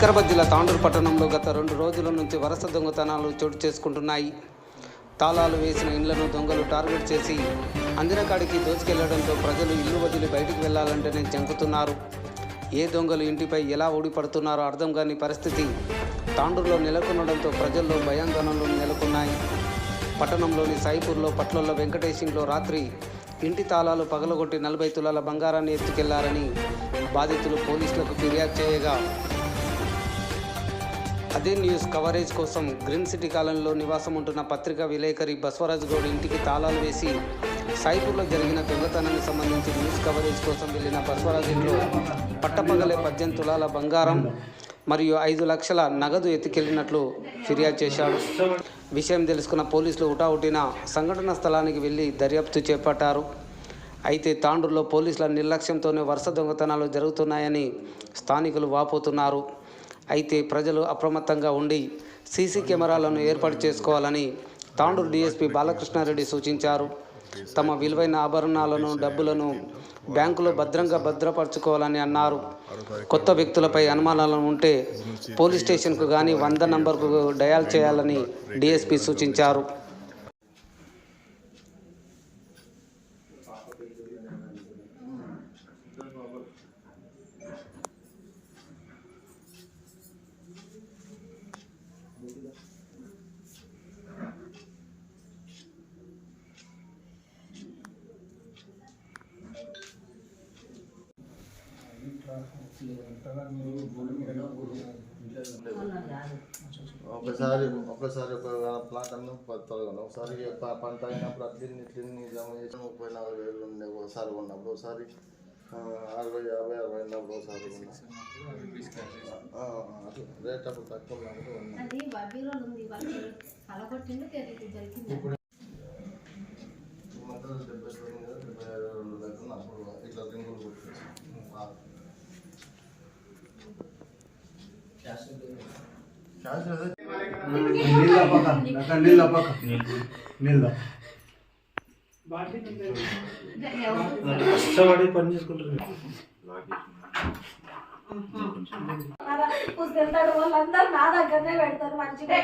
జిల్లా తాండూరు పట్టణంలో గత రెండు రోజుల నుంచి వరుస దొంగతనాలు చోటు చేసుకుంటున్నాయి. తాళాలు వేసిన ఇండ్లను దొంగలు టార్గెట్ చేసి అందిన కాడికి దోచుకెళ్ళడంతో ప్రజలు ఇల్లు వదిలి బయటికి వెళ్ళాలంటేనే జంకుతున్నారు. ఏ దొంగలు ఇంటిపై ఎలా ఊడిపడుతున్నారో అర్థం కాని పరిస్థితి తాండూరులో నెలకొనడంతో ప్రజల్లో భయాందోళనలు నెలకొన్నాయి. పట్టణంలోని సాయిపూర్లో పట్లల్లో వెంకటేష్ రాత్రి ఇంటి తాళాలు పగలగొట్టి నలభై తులాల బంగారాన్ని ఎత్తుకెళ్ళారని బాధితులు పోలీసులకు ఫిర్యాదు చేయగా అదే న్యూస్ కవరేజ్ కోసం గ్రీన్ సిటీ కాలనీలో నివాసం ఉంటున్న పత్రికా విలేకరి బస్వరాజ్ గౌడ్ ఇంటికి తాళాలు వేసి సాయిపూర్లో జరిగిన దొంగతనానికి సంబంధించి న్యూస్ కవరేజ్ కోసం వెళ్ళిన బస్వరాజ్ ఇంట్లో పట్టపగలే పద్దెనిమిది తులాల బంగారం మరియు ఐదు లక్షల నగదు ఎత్తుకెళ్ళినట్లు ఫిర్యాదు చేశాడు. విషయం తెలుసుకున్న పోలీసులు ఉటావుటిన సంఘటన స్థలానికి వెళ్ళి దర్యాప్తు చేపట్టారు. అయితే తాండూరులో పోలీసుల నిర్లక్ష్యంతోనే వరుస దొంగతనాలు జరుగుతున్నాయని స్థానికులు వాపోతున్నారు. అయితే ప్రజలు అప్రమత్తంగా ఉండి సీసీ కెమెరాలను ఏర్పాటు చేసుకోవాలని తాండూరు డీఎస్పీ బాలకృష్ణారెడ్డి సూచించారు. తమ విలువైన ఆభరణాలను డబ్బులను బ్యాంకులో భద్రంగా భద్రపరచుకోవాలని అన్నారు. కొత్త వ్యక్తులపై అనుమానాలు ఉంటే పోలీస్ స్టేషన్కు కానీ వంద నంబర్కు డయల్ చేయాలని డీఎస్పీ సూచించారు. ఒకసారి ఒకసారి ఒక ప్లాట్ అన్న తొలగను ఒకసారి పంట అయినప్పుడు అట్లిన్ని ఇట్లిన్ని జమ చేసి ముప్పై నలభై వేలు ఉండే ఒకసారి ఉన్నప్పుడు ఒకసారి అరవై యాభై అరవై ఉన్నప్పుడు ఒకసారి రేట్ అప్పుడు తక్కువ ఉన్నప్పుడు ఉన్నా. అది బీరోలు ఉంది వాళ్ళు కలగొట్టింది తెలియదు జరిగింది ఈ మధ్యలో డెబ్బై తొమ్మిది వేలు, డెబ్బై ఐదు వేలు దగ్గర అప్పుడు ఇట్లా రింగులు కొట్టేసి ఆ. క్యాష్ అదే నీళ్ళ పక్క అక్కడ నీళ్ళ పక్క నీళ్ళ కష్టపడి పని చేసుకుంటారు పుస్తకాలు వాళ్ళందరూ నా దగ్గరనే పెడతారు మంచిగా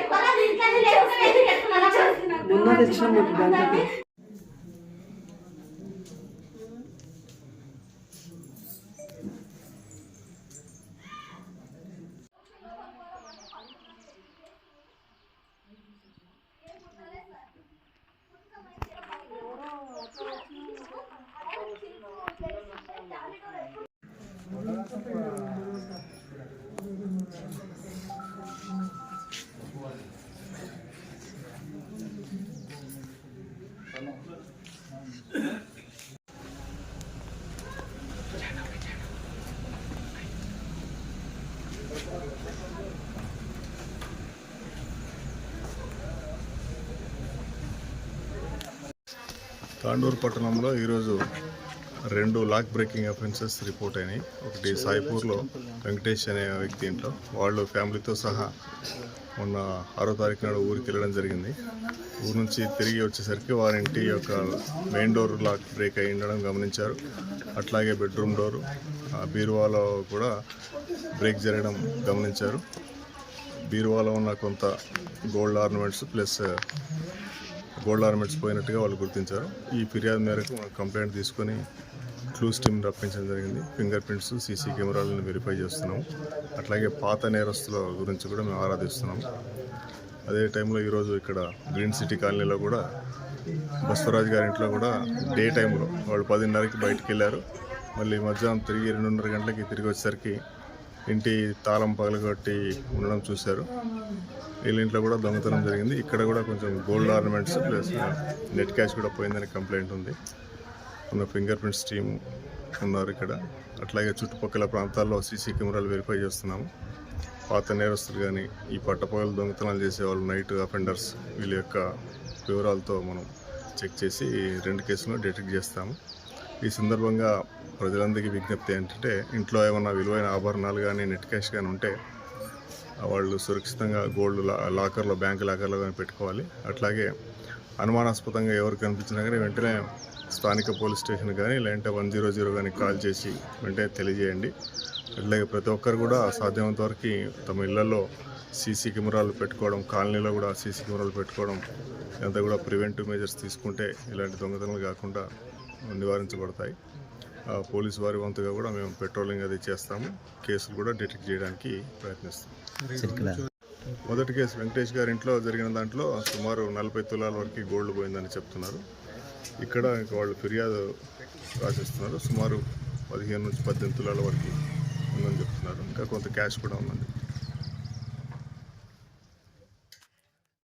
తాండూరు పట్టణంలో ఈరోజు రెండు లాక్ బ్రేకింగ్ అఫెన్సెస్ రిపోర్ట్ అయినాయి. ఒకటి సాయిపూర్లో వెంకటేష్ అనే వ్యక్తి ఇంట్లో. వాళ్ళు ఫ్యామిలీతో సహా మొన్న ఆరో తారీఖు నాడు ఊరికి వెళ్ళడం జరిగింది. ఊరు నుంచి తిరిగి వచ్చేసరికి వారింటి యొక్క మెయిన్ డోర్ లాక్ బ్రేక్ అయి ఉండడం గమనించారు. అట్లాగే బెడ్రూమ్ డోరు ఆ బీరువాలో కూడా బ్రేక్ జరగడం గమనించారు. బీరువాలో ఉన్న కొంత gold ornaments plus gold ornaments పోయినట్టుగా వాళ్ళు గుర్తించారు. ఈ ఫిర్యాదు మేరకు కంప్లైంట్ తీసుకొని క్లూస్ టీమ్ రప్పించడం జరిగింది. ఫింగర్ ప్రింట్స్ సీసీ కెమెరాలను వెరిఫై చేస్తున్నాం. అట్లాగే పాత నేరస్తుల గురించి కూడా మేము ఆరాధిస్తున్నాం. అదే టైంలో ఈరోజు ఇక్కడ గ్రీన్ సిటీ కాలనీలో కూడా బస్వరాజ్ గారి ఇంట్లో కూడా డే టైంలో వాళ్ళు పదిన్నరకి బయటికి వెళ్ళారు. మళ్ళీ మధ్యాహ్నం తిరిగి రెండున్నర గంటలకి తిరిగి వచ్చేసరికి ఇంటి తాళం పగలగొట్టి ఉండడం చూశారు. వీళ్ళ ఇంట్లో కూడా దొంగతనం జరిగింది. ఇక్కడ కూడా కొంచెం gold ornaments plus net cash కూడా పోయిందని కంప్లైంట్ ఉంది. ఉన్న ఫింగర్ ప్రింట్స్ టీమ్ ఉన్నారు ఇక్కడ. అట్లాగే చుట్టుపక్కల ప్రాంతాల్లో సీసీ కెమెరాలు వెరిఫై చేస్తున్నాము. పాత నేరస్తులు కానీ ఈ పట్టపగలు దొంగతనాలు చేసే వాళ్ళు నైట్ అఫెండర్స్ వీళ్ళ యొక్క వివరాలతో మనం చెక్ చేసి రెండు కేసులను డిటెక్ట్ చేస్తాము. ఈ సందర్భంగా ప్రజలందరికీ విజ్ఞప్తి ఏంటంటే ఇంట్లో ఏమైనా విలువైన ఆభరణాలు కానీ నెట్ క్యాష్ కానీ ఉంటే వాళ్ళు సురక్షితంగా గోల్డ్ లా లాకర్లో బ్యాంక్ లాకర్లో కానీ పెట్టుకోవాలి. అట్లాగే అనుమానాస్పదంగా ఎవరు కనిపించినా కానీ వెంటనే స్థానిక పోలీస్ స్టేషన్ కానీ లేదంటే వన్ జీరో జీరో కానీ కాల్ చేసి వెంటనే తెలియజేయండి. అట్లాగే ప్రతి ఒక్కరు కూడా సాధ్యమైనంత వరకు తమ ఇళ్ళలో సీసీ కెమెరాలు పెట్టుకోవడం కాలనీలో కూడా సీసీ కెమెరాలు పెట్టుకోవడం ఇదంతా కూడా ప్రివెంటివ్ మెజర్స్ తీసుకుంటే ఇలాంటి దొంగతనాలు కాకుండా నివారించబడతాయి. ఆ, పోలీసు వారి వంతుగా కూడా మేము పెట్రోలింగ్ అది చేస్తాము. కేసులు కూడా డిటెక్ట్ చేయడానికి ప్రయత్నిస్తాం. మొదటి కేసు వెంకటేష్ గారి ఇంట్లో జరిగిన దాంట్లో సుమారు నలభై తులాల వరకు గోల్డ్ పోయిందని చెప్తున్నారు. ఇక్కడ ఇంక వాళ్ళు ఫిర్యాదు రాసిస్తున్నారు. సుమారు పదిహేను నుంచి పద్దెనిమిది తులాల వరకు ఉందని చెప్తున్నారు. ఇంకా కొంత క్యాష్ కూడా ఉందని